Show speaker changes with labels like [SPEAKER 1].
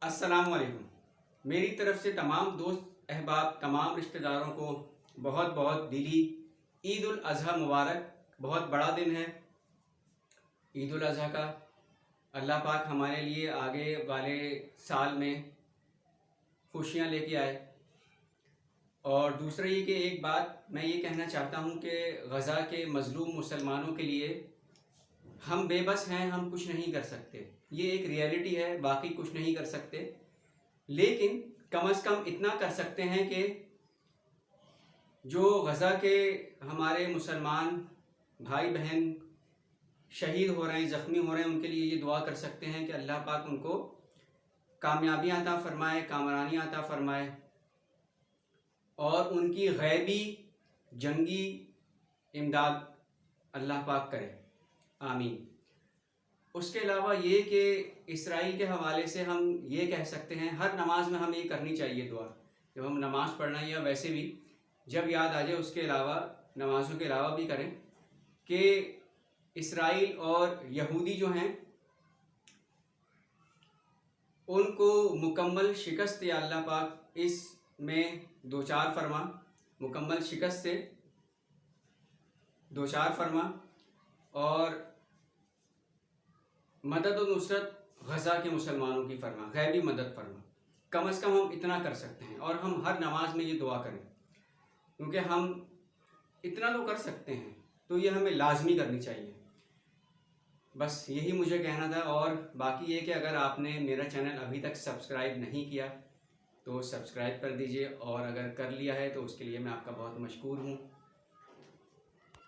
[SPEAKER 1] السلام علیکم۔ میری طرف سے تمام دوست، احباب، تمام رشتہ داروں کو بہت بہت دلی عید الاضحیٰ مبارک۔ بہت بڑا دن ہے عید الاضحیٰ کا۔ اللہ پاک ہمارے لیے آگے والے سال میں خوشیاں لے کے آئے۔ اور دوسرا یہ کہ ایک بات میں یہ کہنا چاہتا ہوں کہ غزہ کے مظلوم مسلمانوں کے لیے ہم بے بس ہیں، ہم کچھ نہیں کر سکتے۔ یہ ایک ریئلٹی ہے، باقی کچھ نہیں کر سکتے۔ لیکن کم از کم اتنا کر سکتے ہیں کہ جو غزہ کے ہمارے مسلمان بھائی بہن شہید ہو رہے ہیں، زخمی ہو رہے ہیں، ان کے لیے یہ دعا کر سکتے ہیں کہ اللہ پاک ان کو کامیابیاں عطا فرمائے کامرانیاں عطا فرمائے۔ اور ان کی غیبی جنگی امداد اللہ پاک کرے۔ آمین۔ اس کے علاوہ یہ کہ اسرائیل کے حوالے سے ہم یہ کہہ سکتے ہیں، ہر نماز میں ہمیں یہ کرنی چاہیے دعا۔ جب ہم نماز پڑھنا یا ویسے بھی جب یاد آ جائے، اس کے علاوہ نمازوں کے علاوہ بھی کریں کہ اسرائیل اور یہودی جو ہیں، ان کو مکمل شکست یا اللہ پاک اس میں دو چار فرما۔ مکمل شکست سے دو چار فرما اور مدد و نصرت غزہ کے مسلمانوں کی فرما، غیبی مدد فرما۔ کم از کم ہم اتنا کر سکتے ہیں اور ہم ہر نماز میں یہ دعا کریں۔ کیونکہ ہم اتنا تو کر سکتے ہیں، تو یہ ہمیں لازمی کرنی چاہیے۔ بس یہی مجھے کہنا تھا اور باقی یہ کہ اگر آپ نے میرا چینل ابھی تک سبسکرائب نہیں کیا، تو سبسکرائب کر دیجیے اور اگر کر لیا ہے تو اس کے لیے میں آپ کا بہت مشکور ہوں۔